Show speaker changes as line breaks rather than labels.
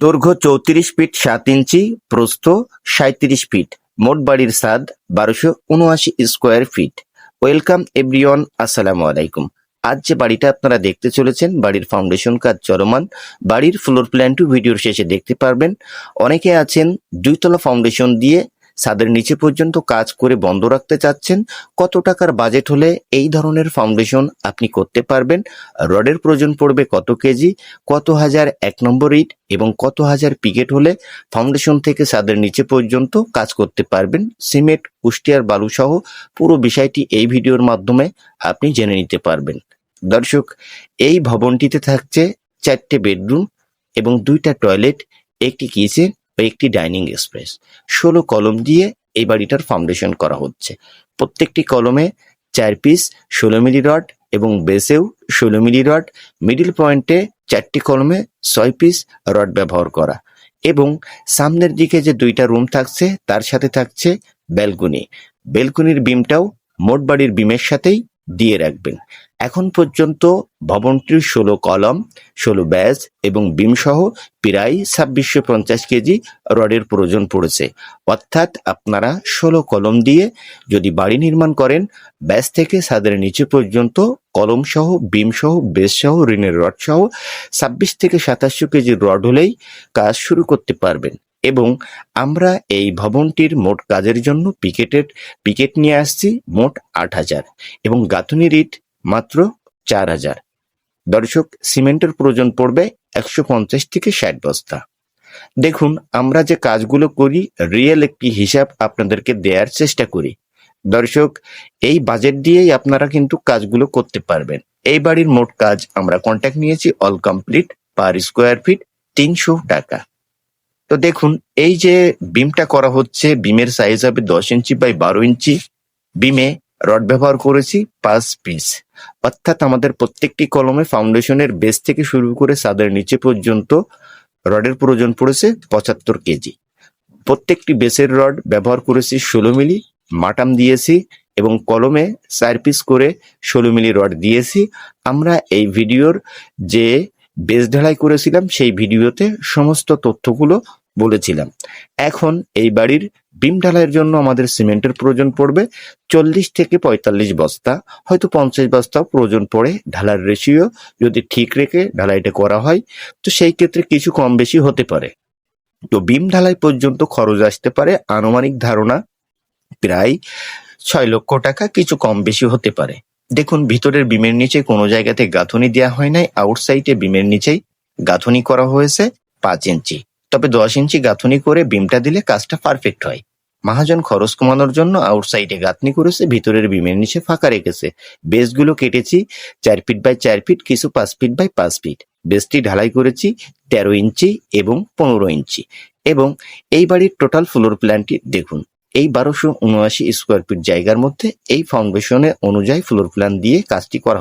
দৈর্ঘ্য চৌত্রিশ ফিট সাত ইঞ্চি, প্রস্থ সাঁত্রিশ ফিট। মোট বাড়ির সাদ বারোশো উনআশি স্কোয়ার ফিট। ওয়েলকাম এভরিওয়ান, আসসালামু আলাইকুম। আজ যে বাড়িটা আপনারা দেখতে চলেছেন, বাড়ির ফাউন্ডেশন কাজ চলমান। বাড়ির ফ্লোর প্ল্যানটু ভিডিওর শেষে দেখতে পারবেন, অনেকে আছেন দুইতলা ফাউন্ডেশন দিয়ে ছাদের নিচে পর্যন্ত কাজ করে বন্ধ রাখতে চাচ্ছেন, কত টাকার বাজেট হলে এই ধরনের ফাউন্ডেশন আপনি করতে পারবেন? রডের প্রয়োজন পড়বে কত কেজি, কত হাজার এক নম্বর ইট এবং কত হাজার পিকেট হলে ফাউন্ডেশন থেকে ছাদের নিচে পর্যন্ত কাজ করতে পারবেন। সিমেন্ট, কুষ্টিয়ার বালু সহ পুরো বিষয়টি এই ভিডিওর মাধ্যমে আপনি জেনে নিতে পারবেন। দর্শক, এই ভবনটিতে থাকছে চারটে বেডরুম এবং দুইটা টয়লেট, একটি কিচেন একটি ডাইনিং স্পেস। ষোলো কলম দিয়ে এই বাড়িটার ফাউন্ডেশন করা হচ্ছে। প্রত্যেকটি কলমে চার পিস ষোলো মিলি রড এবং বেসেও ষোলো মিলি রড মিডিল পয়েন্টে চারটি কলমে ছয় পিস রড ব্যবহার করা এবং সামনের দিকে যে দুইটা রুম থাকছে, তার সাথে থাকছে ব্যালকনি বেলকনির বিমটাও মোট বাড়ির বিমের সাথেই দিয়ে রাখবেন। এখন পর্যন্ত ভবনটির ষোলো কলম, ষোলো ব্যাজ এবং বিম সহ প্রায় ছাব্বিশশো পঞ্চাশ কেজি রডের প্রয়োজন পড়েছে। অর্থাৎ আপনারা ষোলো কলম দিয়ে যদি বাড়ি নির্মাণ করেন, ব্যাস থেকে ছাদের নিচে পর্যন্ত কলম সহ, বিম সহ বেস সহ, ঋণের রড সহ ছাব্বিশ থেকে সাতাশশো কেজি রড হলেই কাজ শুরু করতে পারবেন। এবং আমরা এই ভবনটির মোট কাজের জন্য পিকেটের, পিকেট নিয়ে আসছি মোট আট হাজার এবং গাঁথুনি রিট মাত্র চার হাজার। দর্শক, সিমেন্টের প্রয়োজন পড়বে একশো পঞ্চাশ থেকে ষাট বস্তা। দেখুন, আমরা যে কাজগুলো করি রিয়েল একটি হিসাব আপনাদেরকে দেওয়ার চেষ্টা করি। দর্শক, এই বাজেট দিয়েই আপনারা কিন্তু কাজগুলো করতে পারবেন। এই বাড়ির মোট কাজ আমরা কন্ট্যাক্ট নিয়েছি all complete per square feet তিনশো টাকা। তো দেখুন, এই যে বিমটা করা হচ্ছে বিমের সাইজ হবে দশ ইঞ্চি বাই বারো ইঞ্চি। বিমে রড ব্যবহার করেছি পাঁচ পিস অর্থাৎ আমাদের প্রত্যেকটি কলমে ফাউন্ডেশনের বেস থেকে শুরু করে সাদের নিচে পর্যন্ত রডের প্রয়োজন পড়েছে পঁচাত্তর কেজি। প্রত্যেকটি বেসের রড ব্যবহার করেছি ষোলো মিলি, মাটাম দিয়েছি এবং কলমে চার পিস করে ষোলো মিলি রড দিয়েছি। আমরা এই ভিডিওর যে বেস ঢালাই করেছিলাম, সেই ভিডিওতে সমস্ত তথ্যগুলো বলেছিলাম। এখন এই বাড়ির বিম ঢালাইয়ের জন্য আমাদের সিমেন্টের প্রয়োজন পড়বে চল্লিশ থেকে পঁয়তাল্লিশ বস্তা, হয়তো পঞ্চাশ বস্তাও প্রয়োজন পড়ে ঢালার রেশিও যদি ঠিক রেখে ঢালাইটা করা হয়, তো সেই ক্ষেত্রে কিছু কম বেশি হতে পারে। তো বিম ঢালাই পর্যন্ত খরচ আসতে পারে, আনুমানিক ধারণা প্রায় ছয় লক্ষ টাকা, কিছু কম বেশি হতে পারে। দেখুন, ভিতরের বিমের নিচে কোনো জায়গাতে গাঁথনি দেওয়া হয় নাই আউটসাইডে বিমের নিচেই গাঁথনি করা হয়েছে পাঁচ ইঞ্চি। তবে দশ ইঞ্চি গাঁথনি করে বিমটা দিলে কাজটা পারফেক্ট হয়। মহাজন খরচ কমানোর জন্য আউটসাইডে গাঁথনি করেছে, ভিতরের বিমের নিচে ফাঁকা রেখেছে। বেসগুলো কেটেছি চার ফিট বাই চার ফিট কিছু পাঁচ ফিট বাই পাঁচ ফিট বেসটি ঢালাই করেছি তেরো ইঞ্চি এবং পনেরো ইঞ্চি। এবং এই বাড়ির টোটাল ফ্লোর প্ল্যানটি দেখুন এই বারোশো উনআশি স্কোয়ার ফিট জায়গার মধ্যে এই ফাউন্ডেশনে অনুযায়ী ফ্লোর প্ল্যান দিয়ে কাজটি করা